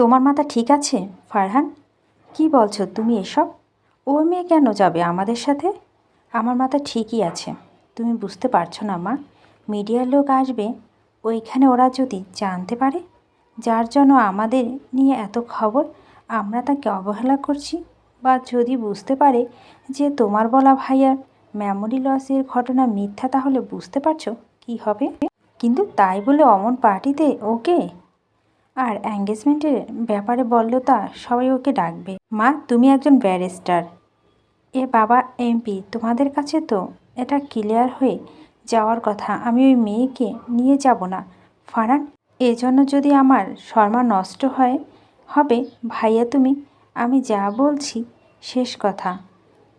তোমার মাথা ঠিক আছে, ফারহান? কি বলছো তুমি এসব? ও মেয়ে কেন যাবে আমাদের সাথে? আমার মাথা ঠিকই আছে। তুমি বুঝতে পারছ না, মা। মিডিয়ার লোক আসবে, ওইখানে ওরা যদি জানতে পারে, যার জন্য আমাদের নিয়ে এত খবর, আমরা তাকে অবহেলা করছি। বা যদি বুঝতে পারে যে তোমার বলা ভাইয়ার মেমোরি লসের ঘটনা মিথ্যা, তাহলে বুঝতে পারছ কি হবে। কিন্তু তাই বলে অমন পার্টিতে ওকে আর এঙ্গেজমেন্টের ব্যাপারে বলল তা সবাই ওকে ডাকবে। মা, তুমি একজন ব্যারিস্টার এ বাবা এমপি তোমাদের কাছে তো এটা ক্লিয়ার হয়ে যাওয়ার কথা। আমি ওই মেয়েকে নিয়ে যাব না। ফারান, এজন্য যদি আমার শর্মা নষ্ট হয়, হবে? ভাইয়া তুমি, আমি যা বলছি, শেষ কথা।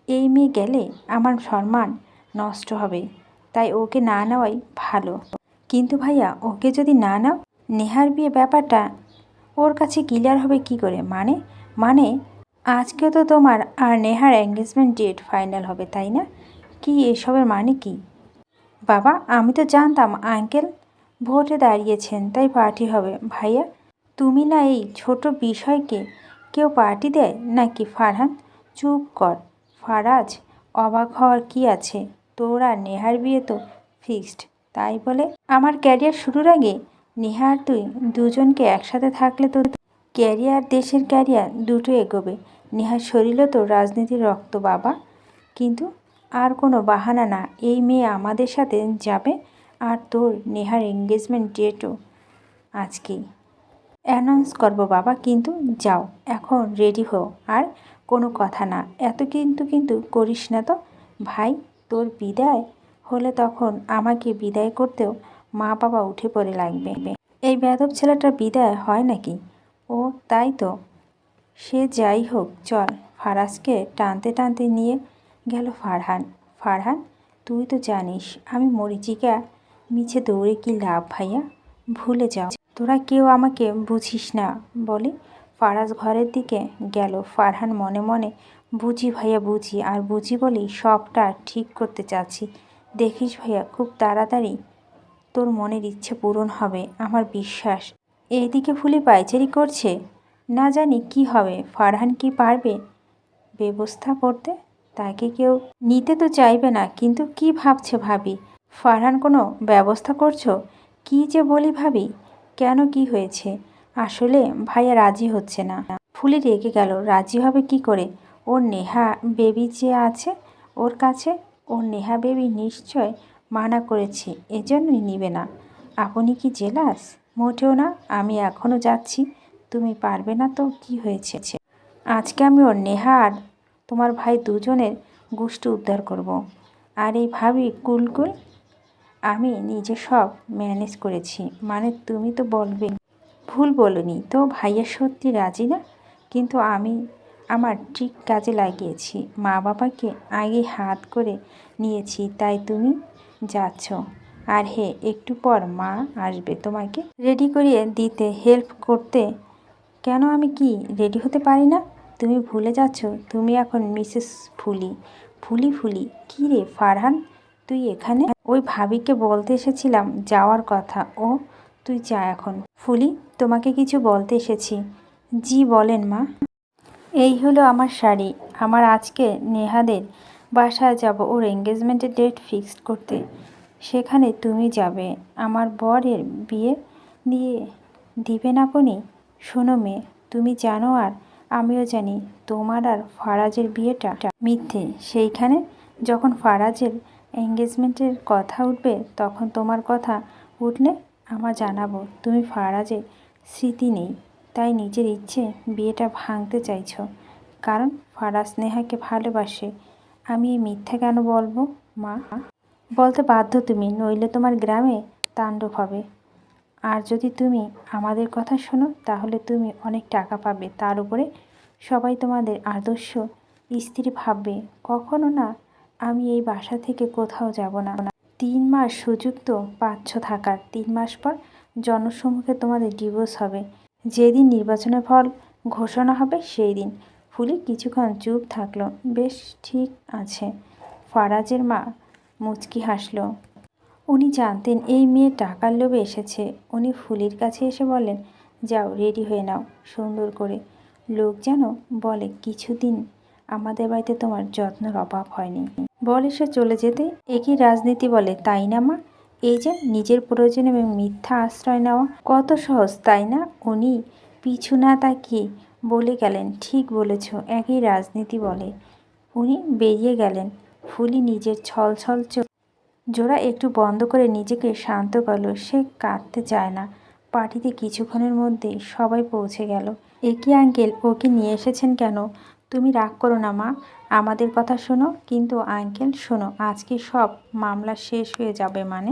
এই মেয়ে গেলে আমার সম্মান নষ্ট হবে, তাই ওকে না নেওয়াই ভালো। কিন্তু ভাইয়া, ওকে যদি না নাও নেহার বিয়ে ব্যাপারটা? ওর কাছে ক্লিয়ার হবে কি করে? মানে? মানে আজকে তো তোমার আর নেহার এঙ্গেজমেন্ট ডেট ফাইনাল হবে, তাই না? কি এসবের মানে কি? বাবা, আমি তো জানতাম আঙ্কেল ভোটে দাঁড়িয়েছেন, তাই পার্টি হবে। ভাইয়া, তুমি না এই ছোট বিষয়কে কেউ পার্টি দেয়? নাকি ফারহান? চুপ কর। ফারাজ, অবাক হওয়ার কি আছে? তোর আর নেহার বিয়ে তো ফিক্সড তাই বলে? আমার ক্যারিয়ার শুরুর আগে নেহা আর তুই দুজনকে একসাথে থাকলে তো ক্যারিয়ার দেশের ক্যারিয়ার দুটো এগোবে। নেহার শরীরও তো রাজনীতির রক্ত, বাবা। কিন্তু আর কোনো বাহানা না, এই মেয়ে আমাদের সাথে যাবে আর তোর নেহার এঙ্গেজমেন্ট ডেটও আজকেই। অ্যানাউন্স করব, বাবা, কিন্তু যাও, এখন রেডি হও, আর কোনো কথা না। এত কিন্তু কিন্তু করিস না তো। ভাই, তোর বিদায় হলে তখন আমাকে বিদায় করতেও মা বাবা উঠে পড়ে লাগবে। এই বেদব ছেলেটার বিদায় হয় নাকি? ও, তাই তো। সে যাই হোক, চল। ফারাজকে টানতে টানতে নিয়ে গেল ফারহান। ফারহান, তুই তো জানিস, আমি মরিচিকা মিছে দৌড়ে কি লাভ ভাইয়া? ভুলে যাও। তোরা কেউ আমাকে বুঝিস না, বলে ফারাজ ঘরের দিকে গেল। ফারহান মনে মনে, বুঝি ভাইয়া, বুঝি, আর বুঝি বলেই সবটা ঠিক করতে চাচ্ছি। দেখিস ভাইয়া, খুব তাড়াতাড়ি তোর মনের ইচ্ছে পূরণ হবে, আমার বিশ্বাস। এইদিকে ফুলি পাইচারি করছে। না জানি কি হবে, ফারহান কি পারবে ব্যবস্থা করতে? তাকে কেউ নিতে তো চাইবে না, কিন্তু কি ভাবছে ভাবি? ফারহান কোনো ব্যবস্থা করছ? কি যে বলি ভাবি? কেন কি হয়েছে? আসলে ভাইয়া রাজি হচ্ছে না। ফুলি রেগে গেল, রাজি হবে কি করে? ওর নেহা বেবি যে আছে, ওর কাছে? ওর নেহা বেবি নিশ্চয় মানা করেছে এজন্যই নিবে না। আপনি কি জেলাস? মোটেও না, আমি এখনও যাচ্ছি, তুমি পারবে না তো কি হয়েছে? আজকে আমি ওর নেহা আর তোমার ভাই দুজনের গোষ্ঠী উদ্ধার করব। আর এই ভাবি কুলকুল, আমি নিজে সব ম্যানেজ করেছি। মানে তুমি তো বলবে, ভুল বলনি। তো ভাইয়া সত্যি রাজি না? কিন্তু আমি আমার ঠিক কাজে লাগিয়েছি। মা বাবাকে আগে হাত করে নিয়েছি, তাই তুমি যাচ্ছ। আর হে, একটু পর মা আসবে তোমাকে। রেডি করিয়ে দিতে, হেল্প করতে। কেন আমি কি, রেডি হতে পারি না? তুমি ভুলে যাচ্ছ, তুমি এখন মিসেস ফুলি। ফুলি ফুলি, কী রে ফারহান? তুই এখানে? ওই ভাবিকে বলতে এসেছিলাম যাওয়ার কথা। ও, তুই যা এখন। ফুলি, তোমাকে কিছু বলতে এসেছি। জি, বলেন মা। এই হলো আমার শাড়ি। আমার আজকে নেহাদের বাসায় যাব, ওর এঙ্গেজমেন্টের ডেট ফিক্সড করতে। সেখানে তুমি যাবে। আমার বরের বিয়ে দিয়ে দিবেন আপনি শোনো মেয়ে, তুমি জানো আর আমিও জানি তোমার আর ফারাজের বিয়েটা মিথ্যে। সেইখানে যখন ফারাজের এঙ্গেজমেন্টের কথা উঠবে, তখন তোমার কথা উঠলে আমার জানাব, তুমি ফারাজের স্মৃতি নেই, তাই নিজের ইচ্ছে বিয়েটা ভাঙতে চাইছ। কারণ ফারাজ নেহাকে ভালোবাসে। আমি মিথ্যা কেন বলব, মা? বলতে বাধ্য তুমি, নইলে তোমার গ্রামে তাণ্ডব হবে। আর যদি তুমি আমাদের কথা শোনো, তাহলে তুমি অনেক টাকা পাবে। তার উপরে সবাই তোমাদের আদর্শ স্ত্রী ভাববে। কখনো না, আমি এই বাসা থেকে কোথাও যাব না। তিন মাস সুযোগ তো পাচ্ছ থাকার। তিন মাস পর জনসম্মুখে তোমাদের ডিভোর্স হবে। যেদিন নির্বাচনের ফল ঘোষণা হবে সেই দিন ফুলি কিছুক্ষণ চুপ থাকল। বেশ, ঠিক আছে। ফারাজের মা মুচকি হাসল। উনি জানতেন এই মেয়ে টাকার লোভে এসেছে। উনি ফুলির কাছে এসে বলেন যাও, রেডি হয়ে নাও, সুন্দর করে। লোক যেন বলে, কিছুদিন আমাদের বাড়িতে তোমার যত্নের অভাব হয়নি। বলে সে চলে যেতে। একই রাজনীতি বলে, তাই না, মা? এই যে নিজের প্রয়োজন এবং মিথ্যা আশ্রয় নেওয়া, কত সহজ, তাই না? উনি পিছু না তাকিয়ে বলে গেলেন, ঠিক বলেছ, একই রাজনীতি বলে। উনি বেরিয়ে গেলেন, ফুলি নিজের ছল ছল জোড়া একটু বন্ধ করে নিজেকে শান্ত করল, সে কাঁদতে চায় না। পার্টিতে কিছুক্ষণের মধ্যে সবাই পৌঁছে গেল। একই আঙ্কেল, ওকে নিয়ে এসেছেন কেন? তুমি রাগ করো না, মা। আমাদের কথা শোনো, কিন্তু আঙ্কেল, শোনো, আজকে সব মামলা শেষ হয়ে যাবে মানে?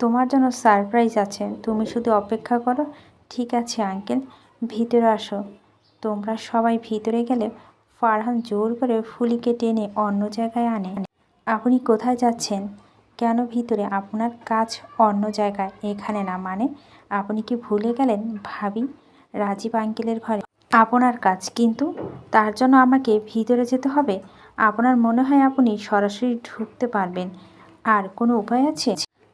তোমার জন্য সারপ্রাইজ আছে, তুমি শুধু অপেক্ষা করো। ঠিক আছে আঙ্কেল, ভিতরে আসো। তোমরা সবাই ভিতরে গেলে ফারহান জোর করে ফুলিকে টেনে অন্য জায়গায় আনে। আপনি কোথায় যাচ্ছেন? কেন ভিতরে? আপনার কাজ অন্য জায়গায়, এখানে না। মানে আপনি কি ভুলে গেলেন ভাবি? রাজীব আঙ্কেলের ঘরে। আপনার কাজ, কিন্তু তার জন্য আমাকে ভিতরে যেতে হবে। আপনার মনে হয় আপনি সরাসরি ঢুকতে পারবেন। আর কোনো উপায় আছে?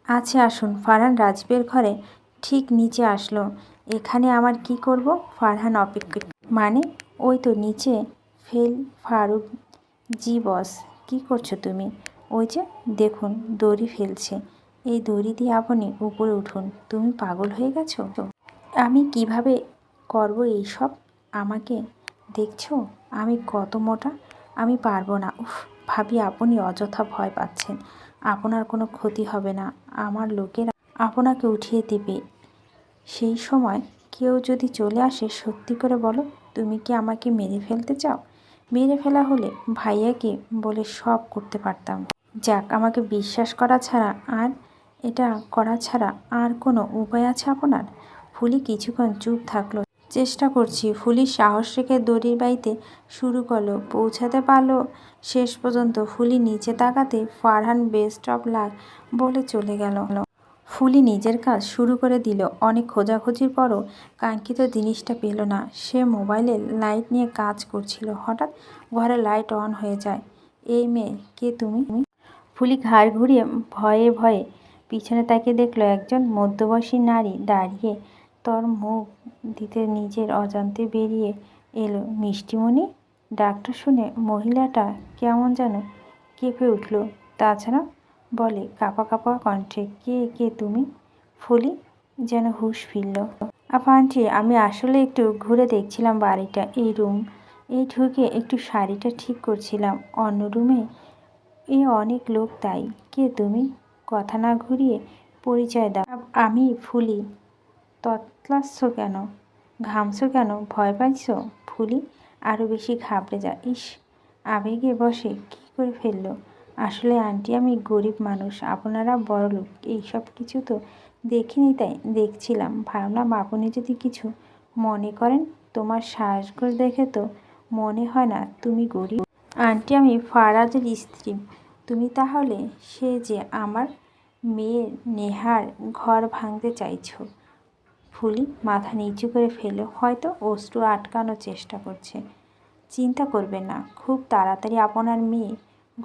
আছে আসুন। ফারহান রাজীবের ঘরে ঠিক নিচে আসলো। এখানে আমার কি করব? ফারহান অপেক্ষা। মানে ওই তো নিচে, ফেল ফারুক জি বস, কি করছ তুমি? ওই যে, দেখুন, দড়ি ফেলছে। এই দড়ি দিয়ে আপনি উপরে উঠুন। তুমি পাগল হয়ে গেছো? আমি কীভাবে করব এইসব? আমাকে দেখছ? আমি কত মোটা? আমি পারব না। উফ, ভাবি, আপনি অযথা ভয় পাচ্ছেন। আপনার কোনো ক্ষতি হবে না। আমার লোকেরা আপনাকে উঠিয়ে দেবে। সেই সময় কেউ যদি চলে আসে, সত্যি করে বলো, তুমি কি আমাকে মেরে ফেলতে চাও? মেরে ফেলা হলে ভাইয়াকে বলে সব করতে পারতাম। যাক, আমাকে বিশ্বাস করা ছাড়া আর, এটা করা ছাড়া আর কোনো উপায় আছে আপনার? ফুলি কিছুক্ষণ চুপ থাকল। চেষ্টা করছি, ফুলি সাহস রেখে দড়ির বাড়িতে শুরু করল, পৌঁছাতে পারল। শেষ পর্যন্ত ফুলি নিচে তাকাতে ফারহান বেস্ট অফ লাক বলে চলে গেল। ফুলি নিজের কাজ শুরু করে দিল। অনেক খোঁজাখুঁজির পরও কাঙ্ক্ষিত জিনিসটা পেল না। সে মোবাইলে লাইট নিয়ে কাজ করছিল। হঠাৎ ঘরে লাইট অন হয়ে যায়। এই মেয়ে, কে তুমি? ফুলি ঘাড় ঘুরিয়ে ভয়ে ভয়ে পিছনে তাকে দেখল একজন মধ্যবয়সী নারী দাঁড়িয়ে তোর মুখ দিতে নিজের অজান্তে বেরিয়ে এলো। মিষ্টিমণি? ডাকটা শুনে মহিলাটা কেমন যেন কেঁপে উঠল। তাছাড়া বলে, কাপা কাপা কণ্ঠে, কে কে তুমি? ফুলি যেন হুঁশ ফিরল। আপা, আন্টি, আমি আসলে একটু ঘুরে দেখছিলাম বাড়িটা, এই রুম। এই ঢুকে একটু শাড়িটা ঠিক করছিলাম। অন্য রুমে এ অনেক লোক তাই। কে তুমি? কথা না ঘুরিয়ে পরিচয় দাও। আমি ফুলি। তৎলাচ্ছ কেন? ঘামছো কেন? ভয় পাইছো? ফুলি আরও বেশি ঘাবড়ে যা ইস, আবেগে বসে কী করে ফেলল? আসলে আন্টি, আমি গরিব মানুষ, আপনারা বড়লোক এইসব কিছু তো দেখিনি তাই দেখছিলাম। ভাবলাম আপনি যদি কিছু মনে করেন, তোমার সাজগোজ দেখে তো মনে হয় না তুমি গরিব। আন্টি, আমি ফারাজের স্ত্রী। তুমি তাহলে সে যে আমার মেয়ের নেহার ঘর ভাঙতে চাইছো। ফুলি মাথা নিচু করে ফেলো হয়তো অশ্রু আটকানোর চেষ্টা করছে। চিন্তা করবে না, খুব তাড়াতাড়ি আপনার মেয়ে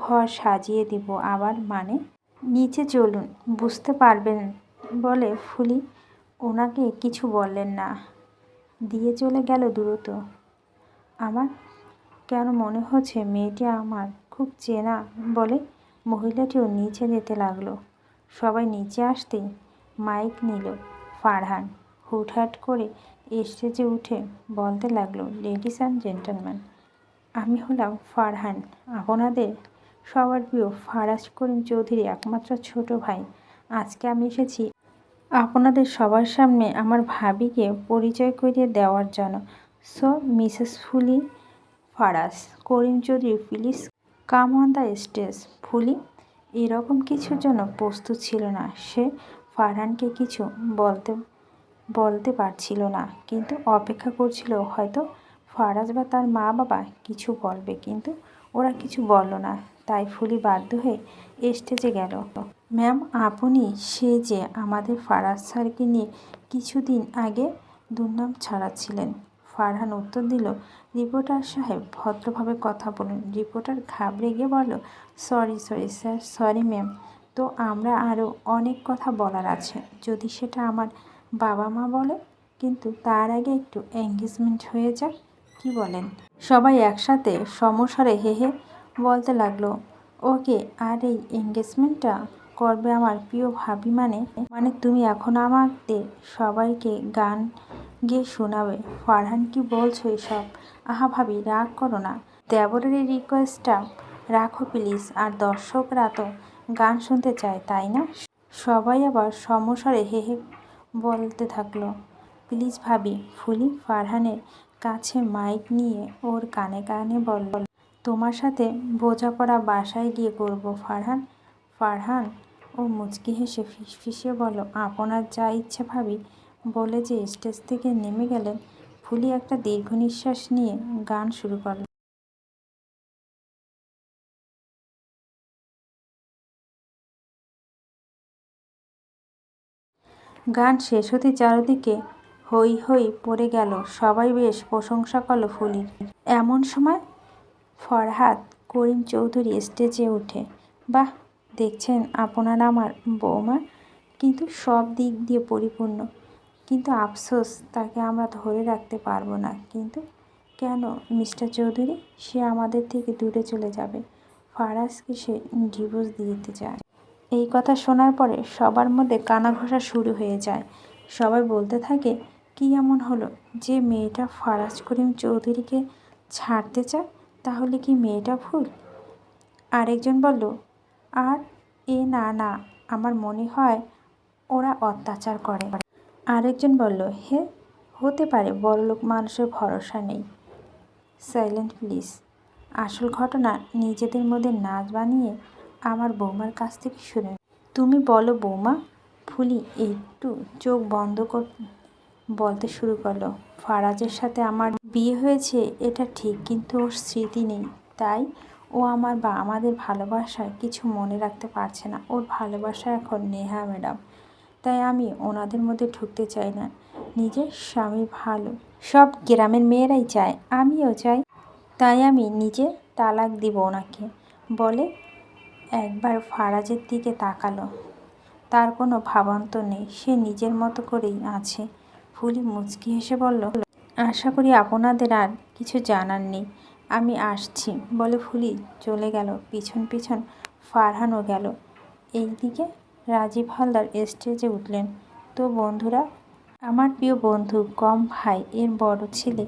ঘর সাজিয়ে দিব আবার মানে নিচে চলুন, বুঝতে পারবেন বলে ফুলি ওনাকে কিছু বললেন না। দিয়ে চলে গেল দ্রুত আমার কেন মনে হচ্ছে মেয়েটি আমার খুব চেনা বলে মহিলাটিও নিচে যেতে লাগল। সবাই নিচে আসতেই মাইক নিল ফারহান। হুটহাট করে স্টেজে উঠে বলতে লাগল, লেডিস অ্যান্ড জেন্টলম্যান, আমি হলাম ফারহান, আপনাদের সবার প্রিয় ফারাজ করিম চৌধুরী একমাত্র ছোট ভাই। আজকে আমি এসেছি আপনাদের সবার সামনে আমার ভাবিকে পরিচয় করিয়ে দেওয়ার জন্য। So, Mrs Fuli Faraz Karim Chowdhury please come on the stage Fuli. এরকম কিছুর জন্য প্রস্তুত ছিল না। সে ফারহানকে কিছু বলতে বলতে পারছিল না। কিন্তু অপেক্ষা করছিল, হয়তো ফারাজ বা তার মা বাবা কিছু বলবে, কিন্তু ওরা কিছু বলল না। তাই ফুলি বাধ্য হয়ে স্টেজে গেল। ম্যাম, আপনি সে যে আমাদের ফারাজ স্যারকে নিয়ে কিছুদিন আগে দুর্নাম ছাড়াচ্ছিলেন। ফারহান উত্তর দিল, রিপোর্টার সাহেব, ভদ্রভাবে কথা বলুন। রিপোর্টার ঘাবড়ে গিয়ে বলল, sorry sorry sir, sorry ma'am. তো আমরা আরও অনেক কথা বলার আছে। যদি সেটা আমার বাবা মা বলে, কিন্তু তার আগে একটু এঙ্গেজমেন্ট হয়ে যাক, কি বলেন? সবাই একসাথে সমস্বরে হে হে বলতে লাগল, ওকে, আর এই এঙ্গেজমেন্টটা করবে আমার প্রিয় ভাবি মানে? মানে তুমি এখন আমাদের সবাইকে গান গিয়ে শোনাবে। ফারহান কি বলছো এসব? আহা ভাবি, রাগ করো না। দেবরের এই রিকোয়েস্টটা রাখো প্লিজ আর দর্শকরা তো গান শুনতে চায়, তাই না? সবাই আবার সমস্বরে হে হে বলতে থাকল, প্লিজ ভাবি, ফুলি ফারহানের কাছে মাইক নিয়ে ওর কানে কানে বলল তোমার সাথে বোঝাপড়া বাসায় গিয়ে করব, ফারহান। ফারহান, ও মুচকি হেসে ফিসফিসিয়ে বলো আপনার যা ইচ্ছে ভাবি। বলে যে স্টেজ থেকে নেমে গেলেন, ফুলি একটা দীর্ঘ নিঃশ্বাস নিয়ে গান শুরু করল। গান শেষ হতে চারদিকে হই হই পড়ে গেল, সবাই বেশ প্রশংসা করল ফুলির। এমন সময় ফরহাদ করিম চৌধুরী স্টেজে ওঠে। বাহ, দেখছেন আপনার আমার বৌমা? কিন্তু সব দিক দিয়ে পরিপূর্ণ। কিন্তু আফসোস, তাকে আমরা ধরে রাখতে পারব না। কিন্তু কেন, মিস্টার চৌধুরী? সে আমাদের থেকে দূরে চলে যাবে। ফারাজকে সে ডিভোর্স দিতে চায়। এই কথা শোনার পরে সবার মধ্যে কানাঘষা শুরু হয়ে যায়। সবাই বলতে থাকে, কি এমন হলো যে মেয়েটা ফারাজ করিম চৌধুরীকে ছাড়তে চায়? তাহলে কি মেয়েটা ভুল? আরেকজন বলল, আর এ না না, আমার মনে হয় ওরা অত্যাচার করে। আরেকজন বলল, হে, হতে পারে বড়লোক মানুষের ভরসা নেই। Silent, please. আসল ঘটনা নিজেদের মধ্যে নাচ বানিয়ে আমার বৌমার কাছ থেকে শুনে তুমি বলো বৌমা, ফুলি, একটু চোখ বন্ধ কর বলতে শুরু করল, ফারাজের সাথে আমার বিয়ে হয়েছে, এটা ঠিক, কিন্তু ওর স্মৃতি নেই। তাই ও আমার বা আমাদের ভালোবাসায় কিছু মনে রাখতে পারছে না। ওর ভালোবাসা এখন নেহা ম্যাডাম। তাই আমি ওনাদের মধ্যে ঢুকতে চাই না। নিজের স্বামী ভালো। সব গ্রামের মেয়েরাই চায়, আমিও চাই। তাই আমি নিজে তালাক দিব ওনাকে। বলে একবার ফারাজের দিকে তাকালো। তার কোনো ভাবান্ত নেই, সে নিজের মতো করেই আছে। ফুলি মুচকি হেসে বলল, আশা করি আপনাদের আর কিছু জানার নেই। আমি আসছি। বলে ফুলি চলে গেল। পিছন পিছন ফারহানও গেল। এইদিকে রাজীব হালদার স্টেজে উঠলেন। তো বন্ধুরা, আমার প্রিয় বন্ধু কম ভাই, এর বড় ছেলে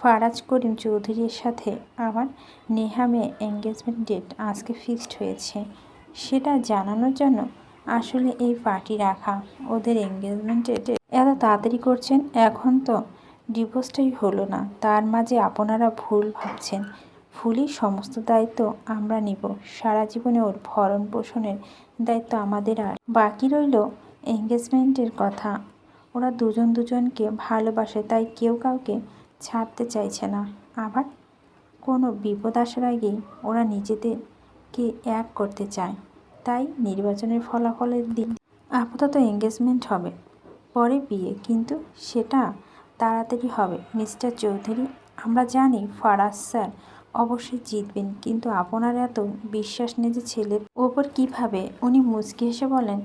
ফারাজ করিম চৌধুরীর সাথে আমার নেহামে এঙ্গেজমেন্ট ডেট আজকে ফিক্সড হয়েছে। সেটা জানানোর জন্য আসলে এই পার্টি রাখা ওদের এঙ্গেজমেন্টে এত তাড়াতাড়ি করছেন, এখন তো ডিভোর্সটাই হলো না। তার মাঝে আপনারা ভুল ভাবছেন। ফুলির সমস্ত দায়িত্ব আমরা নিব। সারা জীবনে ওর ভরণ পোষণের দায়িত্ব আমাদের আর। বাকি রইল এঙ্গেজমেন্টের কথা। ওরা দুজন দুজনকে ভালোবাসে, তাই কেউ কাউকে ছাড়তে চাইছে না। আবার কোনো বিপদ আসার আগেই ওরা নিজেদেরকে এক করতে চায়। তাই নির্বাচনের ফলাফলের দিন আপাতত এঙ্গেজমেন্ট হবে। পরে বিয়ে, কিন্তু সেটা তাড়াতাড়ি হবে। মিস্টার চৌধুরী, আমরা জানি ফারাজ স্যার অবশ্যই জিতবেন, কিন্তু আপনার এত বিশ্বাস নেই যে ছেলের ওপর কীভাবে? উনি মুচকি হেসে বলেন,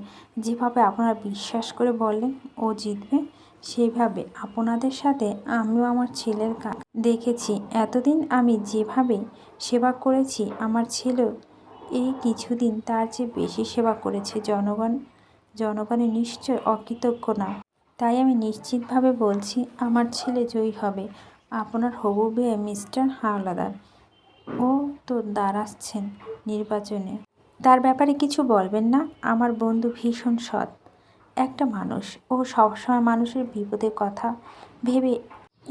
যেভাবে আপনারা বিশ্বাস করে বললেন ও জিতবে, সেভাবে আপনাদের সাথে আমিও আমার ছেলের কাজ দেখেছি। এতদিন আমি যেভাবে সেবা করেছি, আমার ছেলেও এই কিছুদিন তার চেয়ে বেশি সেবা করেছে জনগণ জনগণের নিশ্চয় অকৃতজ্ঞ না। তাই আমি নিশ্চিতভাবে বলছি, আমার ছেলে জয়ী হবে। আপনার হবু বিয়ে মিস্টার হাওলাদার। ও তো দাঁড়াচ্ছেন নির্বাচনে। তার ব্যাপারে কিছু বলবেন না? আমার বন্ধু ভীষণ সৎ। একটা মানুষ। ও সবসময় মানুষের বিপদের কথা ভেবে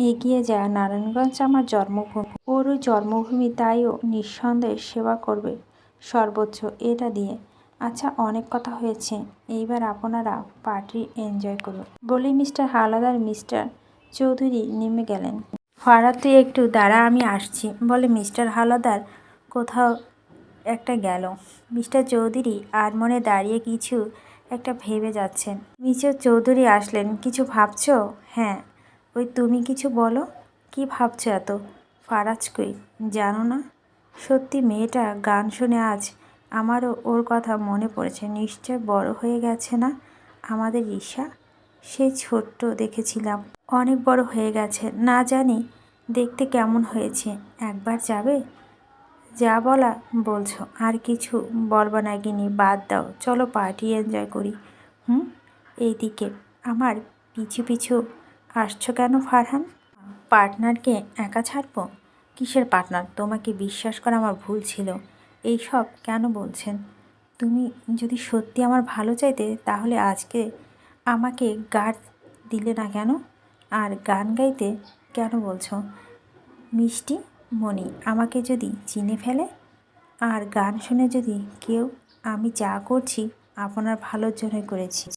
এগিয়ে যায়। নারায়ণগঞ্জ আমার জন্মভূমি। ওর ওই জন্মভূমি তাইও নিঃসন্দেহে সেবা করবে। সর্বোচ্চ এটা দিয়ে। আচ্ছা অনেক কথা হয়েছে। এইবার আপনারা পার্টি এনজয় করুন। বলে মিস্টার হাওলাদার মিস্টার চৌধুরী নেমে গেলেন। ফারাদ তুই একটু, দাঁড়া, আমি আসছি। বলে মিস্টার হাওলাদার কোথাও একটা গেল। মিস্টার চৌধুরী আর মনে দাঁড়িয়ে কিছু একটা ভেবে যাচ্ছেন। মিস্টার চৌধুরী আসলেন। কিছু ভাবছ? হ্যাঁ। ওই তুমি কিছু বলো? কি ভাবছ এত? ফারাজ কই? জানো না। সত্যি মেয়েটা গান শুনে আজ আমারও ওর কথা মনে পড়েছে। নিশ্চয় বড় হয়ে গেছে না আমাদের ঈশা? সেই ছোট্ট দেখেছিলাম। অনেক বড় হয়ে গেছে। না জানি দেখতে কেমন হয়েছে। একবার যাবে? যা বলা বলছো, আর কিছু বলব না গিনি বাদ দাও। চলো পার্টি এনজয় করি। হুম? এইদিকে আমার পিছু পিছু আসছো কেন ফারহান? পার্টনারকে একা ছাড়বো? কিসের পার্টনার? তোমাকে বিশ্বাস করা আমার ভুল ছিল। এই সব কেন বলছেন? তুমি যদি সত্যি আমার ভালো চাইতে, তাহলে আজকে আমাকে গার্ড দিলে না কেন? আর গান গাইতে কেন বলছো? মিষ্টি, মণি, আমাকে যদি চিনে ফেলে? আর গান শুনে যদি কেউ আমি যা করছি, আপনার ভালোর জন্যই করেছি।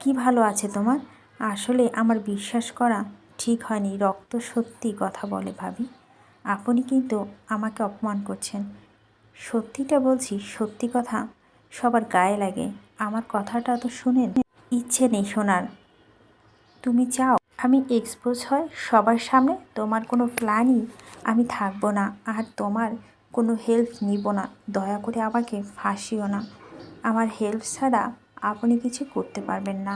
কি ভালো আছে তোমার? আসলে আমার বিশ্বাস করা ঠিক হয়নি। রক্ত সত্যি কথা বলে ভাবি। আপনি কিন্তু আমাকে অপমান করছেন। সত্যিটা বলছি, সত্যি কথা সবার গায়ে লাগে। আমার কথাটা তো শুনেন। ইচ্ছে নেই শোনার। তুমি চাও আমি এক্সপোজ হয় সবার সামনে? তোমার কোনো প্ল্যানই আমি থাকব না আর তোমার কোনো হেল্প নিব না। দয়া করে আমাকে ফাঁসিও না। আমার হেল্প ছাড়া আপনি কিছু করতে পারবেন না।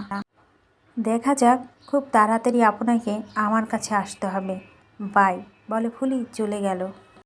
দেখা যাক, খুব তাড়াতাড়ি আপনাকে আমার কাছে আসতে হবে। বাই বলে ফুলি চলে গেল।